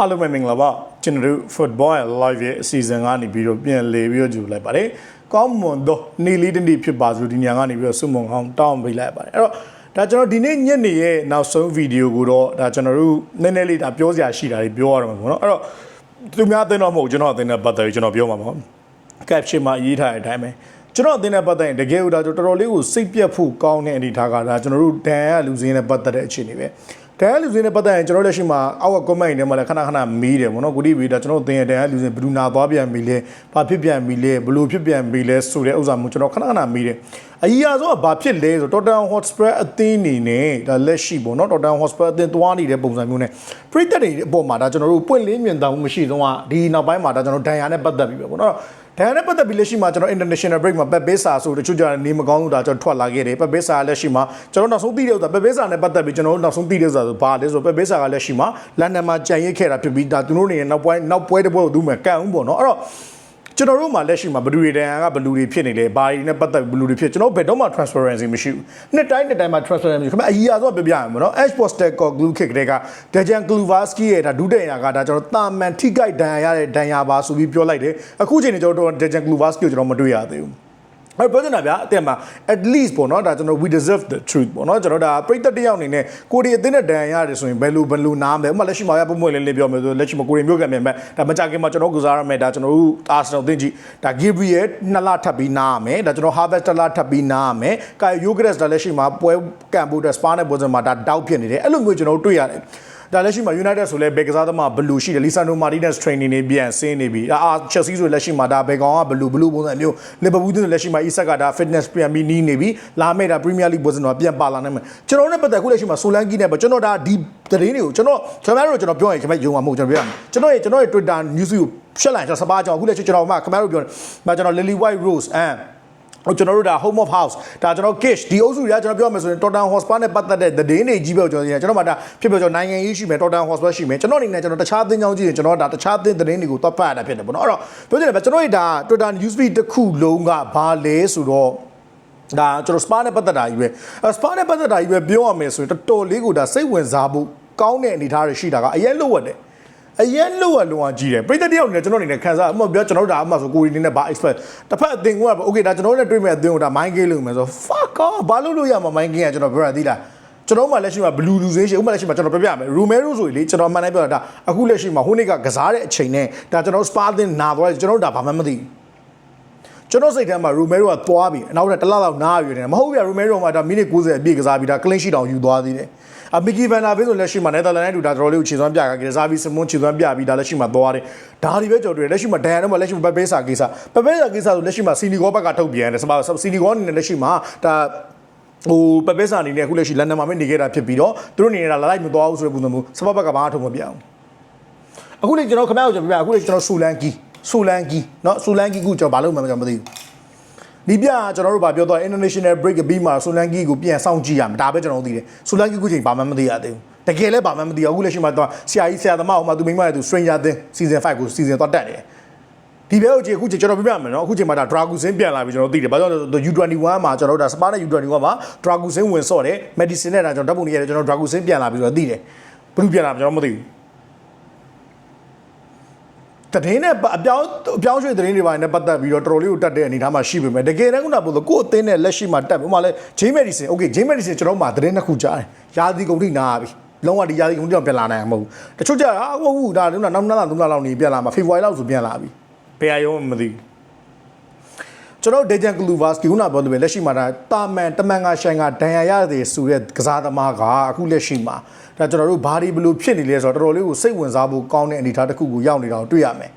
အားလုံးပဲမင်္ဂလာပါကျွန်တော်တို့ football and live ရဲ့အစီအစဉ်ကနေပြီးတော့ပြန်လေပြီးတော့ကြိုလိုက်ပါတယ်ကောင်းမွန်သောနေလေးတနေ့ဖြစ်ပါစို့ဒီညကနေပြီးတော့စုမုံအောင်တောင်းပေးလိုက်ပါတယ်အဲ့တော့ဒါကျွန်တော်ဒီနေ့ညနေရဲ့နောက်ဆုံးဗီဒီယိုကိုတော့ဒါကျွန်တော်တို့နည်းနည်းလေးဒါပြောစရာရှိတာတွေပြောရတော့မှာပေါ့နော်အဲ့တော့သူများအသိတော့မဟုတ်ကျွန်တော်အသိနဲ့ပတ်သက်ပြီးကျွန်တော်ပြောမှာပေါ့ caption မှာရေးထားတဲ့အတိုင်းပဲကျွန်တော်အသိနဲ့ပတ်သက်ရင်တကယ်လို့ဒါကျွန်တော်တော်တော်လေးကိုစိတ်ပြတ်ဖို့ကောင်းတဲ့အနေထားကဒါကျွန်တော်တို့ဒန်ရလူစင်းနဲ့ပတ်သက်တဲ့အခြေအနေပဲ ဒန်ရလူစင်းနဲ့ပတ်သက်ရင်ကျွန်တော်လက်ရှိမှာအောက်က comment တွေမှာလည်းခဏခဏမေးတယ်ပေါ့နော်ကိုတိဗီဒါကျွန်တော်အသိရဲ့ဒန်ရလူစင်းဘယ်သူနာသွားပြန်ပြီလဲဘာဖြစ်ပြန်ပြီလဲဘလို့ဖြစ်ပြန်ပြီလဲဆိုတဲ့ဥစ္စာမျိုးကျွန်တော်ခဏခဏမေးတယ်အကြီးအဆုံးကဘာဖြစ်လဲဆိုတော့ Tottenham Hotspur အသင်းအနေနဲ့ဒါလက်ရှိပေါ့နော် Tottenham Hotspur အသင်းသွားနေတဲ့ပုံစံမျိုးနဲ့ပရိသတ်တွေအပေါ်မှာဒါကျွန်တော်တို့ပွင့်လင်းမြင်သာမှုမရှိဆုံးကဒီနောက်ပိုင်းမှာဒါကျွန်တော်ဒန်ရနဲ့ပတ်သက်ပြီးပဲပေါ့နော် ဒန်နဲ့ပတ်သက်ပြီးလက်ရှိမှာကျွန်တော် international break မှာပက်ပေးစာဆိုတချို့ကြတယ်နေမကောင်းလို့ဒါကျွန်တော်ထွက်လာခဲ့တယ်ပက်ပေးစာလက်ရှိမှာကျွန်တော်နောက်ဆုံးသိတဲ့ဥစ္စာပက်ပေးစာနဲ့ပတ်သက်ပြီးကျွန်တော်နောက်ဆုံးသိတဲ့ဥစ္စာဆိုဘာလဲဆိုပက်ပေးစာကလက်ရှိမှာလန်ဒန်မှာကြံရိတ်ခဲ့တာဖြစ်ပြီးဒါသူတို့နေနောက်ပွဲနောက်ပွဲတစ်ပွဲကိုသူ့မှာကန်အောင်ပေါ့နော်အဲ့တော့ ကျွန်တော်တို့မှာလက်ရှိမှာဘလူတွေတန်ကဘလူတွေဖြစ်နေလေဘာတွေနဲ့ပတ်သက်ဘလူတွေဖြစ်ကျွန်တော်ဘယ်တော့မှ transparency မရှိဘူးနှစ်တိုင်းနှစ်တိုင်းမှာ transparency ခင်ဗျအကြီးအဆုံးပြပြရမှာနော် H poster call glue kick တွေက Dejan Gluvarsky ရဲ့ဒါဒုတိယကဒါကျွန်တော်တာမန်ထိကြိုက်ဒဏ်ရာရတဲ့ဒဏ်ရာပါဆိုပြီးပြောလိုက်တယ်အခုချိန်နေကျွန်တော်တို့ Dejan Gluvarsky ကိုကျွန်တော်မတွေ့ရသေးဘူး အဲ့ပြောနေတာဗျာအတက်မှာ at least ပေါ့နော်ဒါကျွန်တော် we deserve the truth ပေါ့နော်ကျွန်တော်ဒါပရိသတ်တစ်ယောက်အနေနဲ့ကိုရီအသင်းနဲ့ဒဏ်ရာရတယ်ဆိုရင်ဘယ်လိုဘယ်လိုနားမလဲဥပမာလက်ရှိမှာရပုံပွင့်လင်းလေးပြောမယ်ဆိုလက်ရှိမှာကိုရီမျိုးကမြန်မဲ့ဒါမကြခင်မှာကျွန်တော်ကစားရမယ်ဒါကျွန်တော်တို့ Arsenal အသင်းကြီးဒါ Gabriel နှစ်လထပ်ပြီးနားရမယ်ဒါကျွန်တော် Harvest တစ်လထပ်ပြီးနားရမယ်ကာယိုဂရက်ဒါလက်ရှိမှာပွဲကန်ဖို့အတွက် Spa နဲ့ပွဲစဉ်မှာဒါတောက်ဖြစ်နေတယ်အဲ့လိုမျိုးကျွန်တော်တို့တွေ့ရတယ် ဒါလက်ရှိမှာ United ဆိုလဲဘယ်ကစားသမားဘလူးရှိတယ်လီဆန်ဒိုမာတီနက်စ် training နေပြန်ဆင်းနေပြီအာ Chelsea ဆိုလက်ရှိမှာဒါဘယ်ကောင်ကဘလူးဘလူးပုံစံမျိုး Liverpool ဆိုလက်ရှိမှာ Isak ကဒါ fitness ပြန်ပြီးနီးနေပြီလာမဲ့ဒါ Premier League ပုံစံတော့ပြန်ပါလာနိုင်မယ်ကျွန်တော်နဲ့ပတ်သက်ခုလက်ရှိမှာ Solanke နဲ့ပဲကျွန်တော်ဒါဒီသတင်းတွေကိုကျွန်တော်ကျွန်တော်တို့ကျွန်တော်ပြောရင်ခင်ဗျယုံမှာမဟုတ်ကျွန်တော်ပြောရမယ်ကျွန်တော်ရဲ့ကျွန်တော်ရဲ့ Twitter news ကိုရှက်လိုက်ကျွန်တော်စပါးကြောင်ခုလက်ရှိကျွန်တော်မှခင်ဗျားတို့ပြောတယ်မကျွန်တော် Lily White Rose အမ်ဟို ကျွန်တော်တို့ဒါ home of house ဒါကျွန်တော် kish ဒီအုပ်စုတွေကကျွန်တော်ပြောမယ်ဆိုရင် Tottenham Hotspur နဲ့ပတ်သက်တဲ့သတင်းတွေကြီးပဲကျွန်တော်ကျွန်တော်မှဒါဖြစ်ပြောကျွန်တော်နိုင်ငံရေးရှိမယ် Tottenham Hotspur ရှိမယ်ကျွန်တော်အနေနဲ့ကျွန်တော်တခြားအသင်းကြောင်းကြည့်ရင်ကျွန်တော်ဒါတခြားအသင်းသတင်းတွေကိုသွားဖတ်ရတာဖြစ်တယ်ပေါ့နော်အဲ့တော့ပြောချင်တယ်ဗျကျွန်တော်တို့ဒါ Twitter news feed တစ်ခုလုံးကဘာလဲဆိုတော့ဒါကျွန်တော် spa နဲ့ပတ်သက်တာကြီးပဲအဲ spa နဲ့ပတ်သက်တာကြီးပဲပြောရမယ်ဆိုရင်တော်တော်လေးကိုဒါစိတ်ဝင်စားဖို့ကောင်းတဲ့အနေအထားတွေရှိတာကအရင်လို့ဝတ်တယ် အရင်လောက်ရလုံအောင်ကြီးတယ်ပြည်သက်တယောက်နဲ့ကျွန်တော်အနေနဲ့ခံစားအမှပြောကျွန်တော်တို့ဒါအမှဆိုကိုရီနေနဲ့ဘာ expect တစ်ဖက်အသင်ကက okay ဒါကျွန်တော်တို့နဲ့တွေ့မဲ့အသင်ကိုဒါ mind game လုပ်မယ်ဆို fuck off ဘာလို့လို့ရမှာ mind game ကကျွန်တော်ပြောရသေးလားကျွန်တော်မှလက်ရှိမှာ blue illusion ဥပမာလက်ရှိမှာကျွန်တော်ပြပြမယ် Romero ဆိုရင်လေကျွန်တော်အမှန်တမ်းပြောတာဒါအခုလက်ရှိမှာဟိုနေ့ကကစားတဲ့အချိန်နဲ့ဒါကျွန်တော် spa သင်နာသွားတယ်ကျွန်တော်တို့ဒါဘာမှမသိဘူး ကျွန်တော်စိတ်ထဲမှာ Romero ကသွားပြီနောက်တော့တစ်လလောက်နားရွေတယ်မဟုတ်ပြ Romero မှာဒါမိနစ်90အပြည့်ကစားပြီးဒါ clean sheet တောင်ယူသွားသေးတယ်အမီကီဗန်နာဘေးဆိုလက်ရှိမှာနယ်သာလန်နဲ့တူဒါတော်တော်လေးကိုခြေစွမ်းပြကကစားပြီးစမွန်ခြေစွမ်းပြပြီးဒါလက်ရှိမှာသွားတယ်ဒါဒီပဲကြော်တွေ့လက်ရှိမှာဒန်ရန်တော့မှလက်ရှိမှာပပဲစာကိစ္စပပဲစာကိစ္စဆိုလက်ရှိမှာစီနီဂောဘက်ကထုတ်ပြန်တယ်စပါစီနီဂောအနေနဲ့လက်ရှိမှာဒါဟိုပပဲစာအနေနဲ့အခုလက်ရှိလန်ဒန်မှာပဲနေခဲ့တာဖြစ်ပြီးတော့သူတို့နေနေတာလိုက်မသွားဘူးဆိုတဲ့ပုံစံမျိုးစပါဘက်ကဘာမှထုတ်မပြအောင်အခုလေကျွန်တော်ခင်ဗျားကိုကျွန်တော်ပြအခုလေကျွန်တော်ဆူလန်ကီ ဆူလန်ကီเนาะဆူလန်ကီကိုကျွန်တော်ဘာလို့မှမကျွန်တော်မသိဘူးဒီပြကျွန်တော်တို့ဗာပြောတော့ international break ပြီးမှဆိုလန်ကီကိုပြန်စောင့်ကြည့်ရမယ်ဒါပဲကျွန်တော်တို့သိတယ်ဆိုလန်ကီခုချိန်ဘာမှမသိရသေးဘူးတကယ်လည်းဘာမှမသိရဘူးအခုလက်ရှိမှာတော့ဆရာကြီးဆရာသမားဟိုမှာသူမိမရဲ့သူ stranger thing season 5ကို season တော့တက်တယ်ဒီဘဲကိုကြည့်အခုချိန်ကျွန်တော်ပြပြမယ်နော်အခုချိန်မှာဒါ Dragusin ပြန်လာပြီကျွန်တော်သိတယ်ဘာကြောင့်လဲဆိုတော့ U21 မှာကျွန်တော်တို့ဒါ Spa နဲ့ U21 မှာ Dragusin ဝင်ဆော့တယ် Medicine နဲ့ဒါကျွန်တော်ဓာတ်ပုံတွေရတယ်ကျွန်တော် Dragusin ပြန်လာပြီဆိုတော့သိတယ်ဘယ်လိုပြန်လာကျွန်တော်မသိဘူး တည်င်းနဲ့အပြောင်းအပြောင်းရွှေ့သတင်းတွေပိုင်းနဲ့ပတ်သက်ပြီးတော့တော်တော်လေးကိုတက်တဲ့အနေအထားမှာရှိပေမဲ့တကယ်တမ်းကပို့လို့ကိုယ့်အသင်းနဲ့လက်ရှိမှာတက်ပြီဥပမာလဲ J Medicine okay J Medicine ကျွန်တော်မှသတင်းတစ်ခုကြားတယ်ရာသီကုန်ထိနာပြီလုံးဝဒီရာသီကုန်ထိတော့ပြန်လာနိုင်မှာမဟုတ်ဘူးတချို့ကြတာဟုတ်ဘူးဒါလုံးနောက်နောက်သုံးလလောက်နေပြန်လာမှာဖေဖော်ဝါရီလောက်ဆိုပြန်လာပြီဘယ်အယုံမသိဘူး ကျွန်တော်ဒေဂျန်ကလူဗာစကီခုနပြောလို့ပဲလက်ရှိမှာဒါတာမန်တမန်ကရှိုင်ကဒန်ယာရတဲ့ဆိုတဲ့ကစားသမားကအခုလက်ရှိမှာဒါကျွန်တော်တို့ဘာဒီဘလို့ဖြစ်နေလဲဆိုတော့တော်တော်လေးကိုစိတ်ဝင်စားဖို့ကောင်းတဲ့အနေအထားတစ်ခုကိုရောက်နေတာကိုတွေ့ရမယ်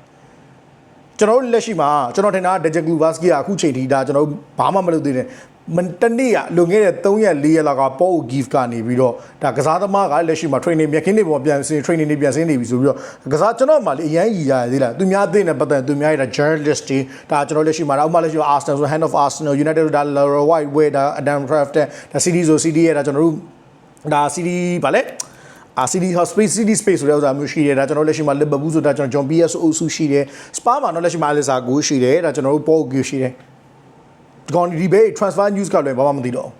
ကျွန်တော်တို့လက်ရှိမှာကျွန်တော်ထင်တာဒဂျန်ကလူဗာစကီကအခုချိန်ထိဒါကျွန်တော်ဘာမှမလုပ်သေးတယ်မ တနေ့ကလွန်ခဲ့တဲ့3ရက်4ရက်လောက်ကပေါ် gift ကနေပြီးတော့ဒါကစားသမားကလက်ရှိမှာ training မြက်ခင်းနေပေါ်ပြန်ဆင်း training တွေပြန်ဆင်းနေပြီဆိုပြီးတော့ကစားကျွန်တော်မှလေအရန်ကြီးရရသေးလားသူများသိနေပတ်သက်သူများရတာ journalist တွေဒါကျွန်တော်လက်ရှိမှာဒါဥပမာလက်ရှိ Arsenal ဆို hand of Arsenal United ဒါ Laura White way ဒါ Adam Kraft ဒါ CD ဆို CD ရတာကျွန်တော်တို့ဒါ CD ဗာလဲအာ CD Space CD Space ဆိုတဲ့ဥစ္စာမျိုးရှိတယ်ဒါကျွန်တော်လက်ရှိမှာ Liverpool ဆိုတာကျွန်တော် John PS အုပ်စုရှိတယ် Spa မှာတော့လက်ရှိမှာ Alisa ကိုရှိတယ်ဒါကျွန်တော်တို့ Paul Gill ရှိတယ် ဒီကောင်ဒီဘေး transfer news ကလည်းဘာမှမသိတော့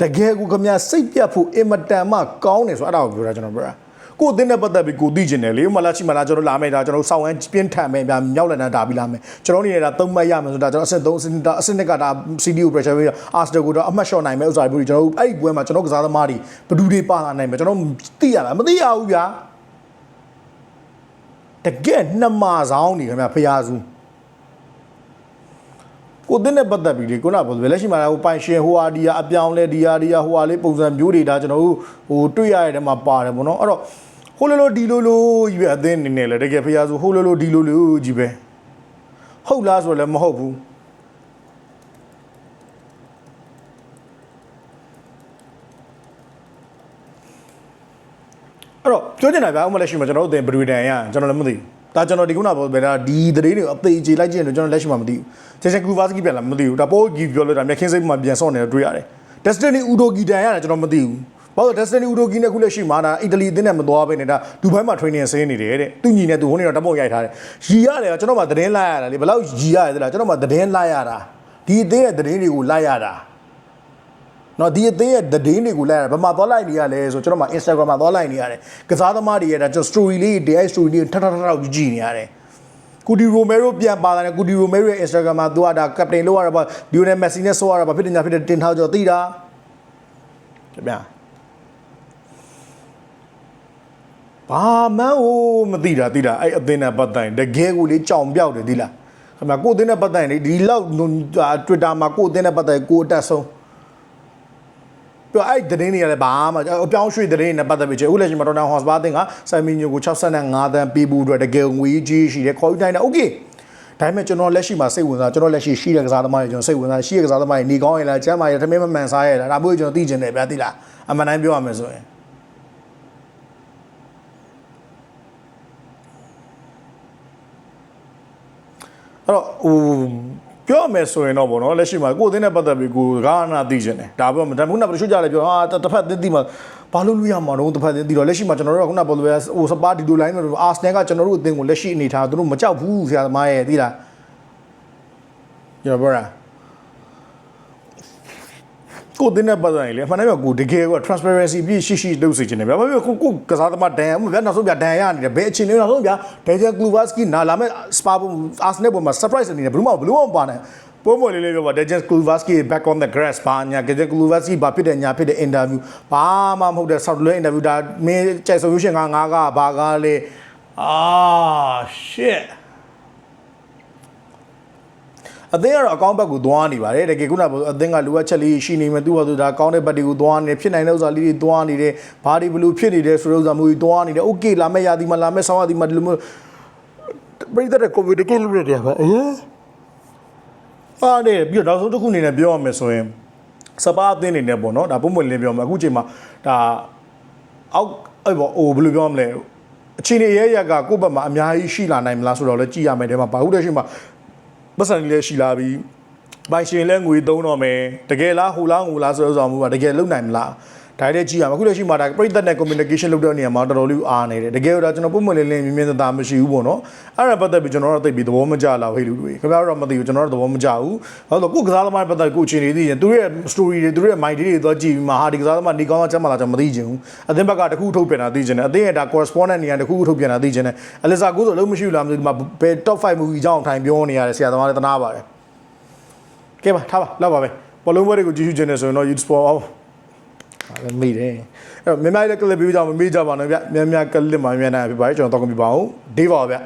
တကယ်ကိုခမစိတ်ပြတ်ဖို့အင်မတန်မှကောင်းတယ်ဆိုအဲ့ဒါကိုပြောတာကျွန်တော်ပြောတာကိုအသင်းနဲ့ပတ်သက်ပြီးကိုသိကျင်တယ်လေဥမလားချိမလားကျွန်တော်လာမယ်ဒါကျွန်တော်ဆောင်းဝမ်းပြင်းထန်မယ်ဗျာမြောက်လန်တာဒါပြီးလာမယ်ကျွန်တော်နေနေတာသုံးမှတ်ရမယ်ဆိုတာကျွန်တော်အဆင့်3အဆင့်ဒါအဆင့်2ကဒါ CD ကို pressure ပေးအာစတယ်ကိုတော့အမှတ်လျှော့နိုင်မယ်ဥစ္စာတွေကျွန်တော်အဲ့ဒီပွဲမှာကျွန်တော်ကစားသမားတွေဘယ်သူတွေပါလာနိုင်မယ်ကျွန်တော်သိရလားမသိရဘူးဗျာတကယ်နှမဆောင်နေခင်ဗျာဖျားစု ကိုတင်းနဲ့ပတ်သက်ပြီးလေခုနကပြောတယ်လက်ရှိမှာဟိုပိုင်ရှင်ဟိုဟာဒီဟာအပြောင်းလဲဒီဟာဒီဟာဟိုဟာလေးပုံစံမျိုးတွေဒါကျွန်တော်တို့ဟိုတွေ့ရတဲ့ထဲမှာပါတယ်ပေါ့နော်အဲ့တော့ဟိုလိုလိုဒီလိုလိုကြီးပဲအသင်းနေနေလေတကယ်ဖျားစုဟိုလိုလိုဒီလိုလိုကြီးပဲဟုတ်လားဆိုတော့လည်းမဟုတ်ဘူးအဲ့တော့ပြောချင်တာဗျာဥမလက်ရှိမှာကျွန်တော်တို့အသင်ဘရီဒန်ရကျွန်တော်လည်းမသိဘူး ဒါကျွန်တော်ဒီခုနပြောပဲဒါဒီသတင်းတွေအသေးချေလိုက်ကြည့်ရင်ကျွန်တော်လက်ရှိမှာမသိဘူးချက်ချက်ကူဗာစကီပြန်လာမသိဘူးဒါပိုးကြီးပြောလို့ဒါမြက်ခင်းစိတ်မှာပြန်ဆော့နေတယ်တွေ့ရတယ် Destiny Udogi တန်ရတယ်ကျွန်တော်မသိဘူးဘာလို့ Destiny Udogi နဲ့ခုလက်ရှိမှာဒါအီတလီအသင်းနဲ့မသွားဘဲနဲ့ဒါဒူဘိုင်းမှာ training ဆင်းနေတယ်တဲ့သူညီနဲ့သူဟိုနေတော့တပုတ်ရိုက်ထားတယ်ရီရတယ်ကျွန်တော်မှသတင်းလိုက်ရတာလေဘယ်လောက်ရီရတယ်သလားကျွန်တော်မှသတင်းလိုက်ရတာဒီအသင်းရဲ့သတင်းတွေကိုလိုက်ရတာ နော်ဒီအသေးရဲ့သတင်းတွေကိုလိုက်ရတာဘာမှသွားလိုက်နေရလဲဆိုကျွန်တော်မှ Instagram မှာသွားလိုက်နေရတယ်ကစားသမားတွေရဲ့ဒါကျွန်တော် story လေးတွေ AI story လေးထထထထကြည့်နေရတယ်ကူဒီရိုမဲရိုပြန်ပါလာတယ်ကူဒီရိုမဲရိုရဲ့ Instagram မှာသူကဒါ captain လောက်ရတာပေါ့လီယိုနယ်မက်ဆီနဲ့ဆိုရတာဘာဖြစ်တယ်ညာဖြစ်တယ်တင်ထားကြတော့သိတာကြဗျာဘာမှန်းဟိုမသိတာသိတာအဲ့အသင်းနဲ့ပတ်သက်ရင်တကယ်ကိုလေကြောင်ပြောက်တယ်ဒီလားခင်ဗျာကိုယ်အသင်းနဲ့ပတ်သက်ရင်လေဒီလောက် Twitter မှာကိုယ်အသင်းနဲ့ပတ်သက်ရင်ကိုယ်အတက်ဆုံး ပြအဲ့သတင်းတွေကလည်းဘာမှအပြောင်းရွှေ့သတင်းတွေနဲ့ပတ်သက်ပြီးအခုလက်ရှိမှာတော်တန်ဟော့စပါအသင်းကဆမ်မီညိုကို65တန်းပေးဖို့အတွက်တကယ်ငွေကြီးရှိတယ်ခေါ်ယူတိုင်းတယ်โอเคဒါပေမဲ့ကျွန်တော်လက်ရှိမှာစိတ်ဝင်စားကျွန်တော်လက်ရှိရှိတဲ့ကစားသမားတွေကျွန်တော်စိတ်ဝင်စားရှိတဲ့ကစားသမားတွေနေကောင်းရင်လားကျမ်းမာရထမင်းမမှန်စားရလားဒါမျိုးကျွန်တော်သိကျင်တယ်ဗျာသိလားအမှန်တိုင်းပြောရမယ်ဆိုရင်အဲ့တော့ဟို ပြောရမယ်ဆိုရင်တော့ဗောနော်လက်ရှိမှာကိုယ်အသင်းနဲ့ပတ်သက်ပြီးကိုကားနာသိကျင်တယ်ဒါပြောမှဒါခုနကတချို့ကြလည်းပြောဟာတစ်ဖက်သင်းသိမှာဘာလို့လို့ရမှာတော့တစ်ဖက်သင်းသိတော့လက်ရှိမှာကျွန်တော်တို့ကခုနပြောလို့ပဲဟိုစပါဒီလိုလိုင်းတော့အာစနယ်ကကျွန်တော်တို့အသင်းကိုလက်ရှိအနေထားသူတို့မကြောက်ဘူးဆရာသမားရဲ့သိလားကျွန်တော်ပြောတာ ကိုတင်းနဲ့ပတ်သက်ရင်လေအမှန်တကယ်ကိုတကယ်က transparency ပြည့်ရှိရှိလုပ်စေချင်တယ်ဗျာဘာဖြစ်ကိုကိုကစားသမားဒန်ဗျာနောက်ဆုံးဗျာဒန်ရနေတယ်ဘယ်အချိန်လဲနောက်ဆုံးဗျာဒေဂျန်ကလူဗာစကီနာလာမဲ့စပါဘူးအာစနယ်ပေါ်မှာ surprise အနေနဲ့ဘယ်လို့မဘယ်လို့မပါနဲ့ပုံမလေးလေးပြောပါ Dejan Kulusevski back on the grass ဘာညာ Dejan Kulusevski ဘာဖြစ်တယ်ညာဖြစ်တဲ့ interview ဘာမှမဟုတ်တဲ့ South Lane interview ဒါမင်းကြိုက် solution ကငါကဘာကားလဲအာ shit အသင်းကတော့အကောင့်ဘက်ကိုသွားနေပါတယ်တကယ်ခုနကအသင်းကလိုအပ်ချက်လေးရှိနေမယ်သူ့ဟာသူဒါကောင်းတဲ့ဘက်တွေကိုသွားနေဖြစ်နိုင်တဲ့ဥစ္စာလေးတွေသွားနေတယ်ဘာတွေဘလို့ဖြစ်နေတယ်ဆိုတဲ့ဥစ္စာမျိုးတွေသွားနေတယ်โอเคလာမယ့်ရာသီမှာလာမယ့်ဆောင်းရာသီမှာဒီလိုမျိုးပြိတ္တတဲ့ကိုဗစ်တကယ်လို့ရတယ်ဗျအေးအားနေပြီးတော့နောက်ဆုံးတစ်ခုအနေနဲ့ပြောရမယ်ဆိုရင်စပါးအသင်းနေနဲ့ပေါ့နော်ဒါပုံမှန်လင်းပြောမှာအခုချိန်မှာဒါအောက်အဲ့ပေါ့ဟိုဘယ်လိုပြောမလဲအချိန်ရဲ့ရက်ကကိုယ့်ဘက်မှာအများကြီးရှိလာနိုင်မလားဆိုတော့လည်းကြည့်ရမယ်တဲ့မှာဘာဟုတ်တဲ့ရှိမှာ ပတ်စံလေးလည်းရှိလာပြီပိုင်ရှင်လည်းငွေသုံးတော့မယ်တကယ်လားဟိုလားငိုလားဆိုတော့ဆိုမှုကတကယ်လုံနိုင်မလား ဒါလည်းကြည့်ရမှာအခုလက်ရှိမှာဒါပြိသက်နဲ့ communication လုပ်တဲ့နေရာမှာတော်တော်လေးအားနေတယ်တကယ်တော့ကျွန်တော်ပုံမှန်လေးလေးမြင်မြင်သာသာမရှိဘူးပေါ့နော်အဲ့ဒါပတ်သက်ပြီးကျွန်တော်တို့သိပြီးသဘောမကျလာဟေးလူတွေခင်ဗျားတို့မသိဘူးကျွန်တော်တို့သဘောမကျဘူးဟုတ်တော့ကိုကစားသမားပတ်သက်ကိုအချိန်လေးသိရင်သူတို့ရဲ့ story တွေသူတို့ရဲ့ mind တွေသွားကြည့်ပြီးမှဟာဒီကစားသမားနေကောင်းအောင်ချက်မှလာကျွန်တော်မသိချင်ဘူးအသင်းဘက်ကတခုထုတ်ပြန်တာသိချင်တယ်အသင်းရဲ့ဒါ correspondent နေရာတခုထုတ်ပြန်တာသိချင်တယ်အလီဆာကိုဆိုလုံးမရှိဘူးလားမသိဘူးဒီမှာဘယ် top 5 movie အကြောင်းထိုင်ပြောနေရတယ်ဆရာသမားလည်းတနာပါတယ်ကဲပါထားပါလောက်ပါပဲဘောလုံးပွဲတွေကိုကြည့်ရှုခြင်းနဲ့ဆိုရင်တော့ youth sport အောင်အဲ့ဒါမိတယ်အဲ့တော့မြန်မာရဲ့ clip ပြီးကြအောင်မမေ့ကြပါနဲ့ဗျမြန်မာ clip မှာမြန်မာနိုင်ဖြစ်ပါတယ်ကျွန်တော်တောက်ကုန်ပြပါအောင်ဒေးပါဗျ